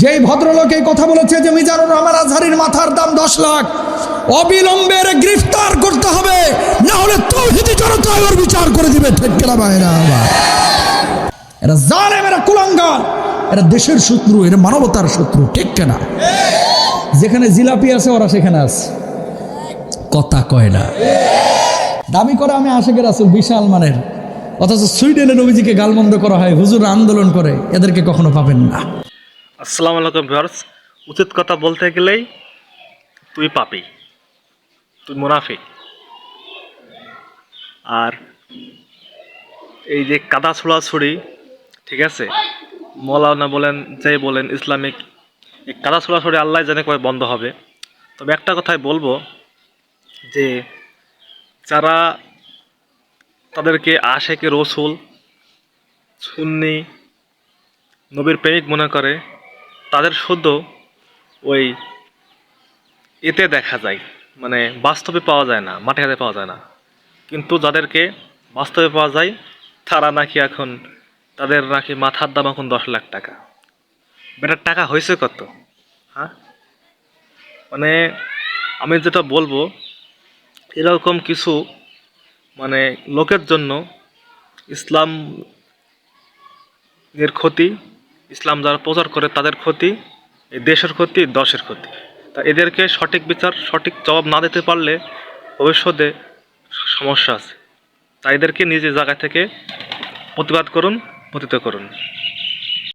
যেই ভদ্রলোক এই কথা বলেছে যে মিজানুর রহমান আজহারির মাথার দাম দশ লাখ, অবিলম্বে গ্রেফতার করতে হবে, না হলে তৌহিদি জনতা ওর বিচার করে দিবে, ঠিক কেনা বাইরা এরা জালেম, এরা কুলাঙ্গার, এরা দেশের শত্রু, এরা মানবতার শত্রু, ঠিক কেনা? যেখানে জিলাপি আছে, ওরা সেখানে আছে। কথা কয় না। দাবি করে আমি আশেকের আসল বিশাল মানের, অথচ সুইডেনের নবীজিকে গালমন্দ করা হয়, হুজুর আন্দোলন করে, এদেরকে কখনো পাবেন না। আসসালামু আলাইকুম ভিউয়ার্স। উচিত কথা বলতে গেলেই তুই পাপি, তুই মুনাফি। আর এই যে কাদা ছোড়াছুড়ি ঠিক আছে? মৌলানা বলেন, যে বলেন, ইসলামিক, এই কাদা ছোড়াছুড়ি আল্লাহ জানে কবে বন্ধ হবে। তবে একটা কথাই বলব যে, যারা তাদেরকে আশেকে রসুল সুন্নি, নবীর প্রেমিক মনে করে তাদের শুদ্ধ ওই এতে দেখা যায়। মানে বাস্তবে পাওয়া যায় না, মাঠে হাতে পাওয়া যায় না। কিন্তু যাদেরকে বাস্তবে পাওয়া যায়, তারা নাকি এখন, তাদের নাকি মাথার দাম এখন দশ লাখ টাকা। বেটার টাকা হয়েছে কত? হ্যাঁ? মানে আমি যেটা বলব, এরকম কিছু মানে লোকের জন্য ইসলাম এর ক্ষতি ইসলাম যারা প্রচার করে তাদের ক্ষতি দেশের ক্ষতি, দশের ক্ষতি। তা এদেরকে সঠিক বিচার, সঠিক জবাব না দিতে পারলে ভবিষ্যতে সমস্যা আছে। তাই এদেরকে নিজের জায়গা থেকে প্রতিবাদ করুন, পতিত করুন।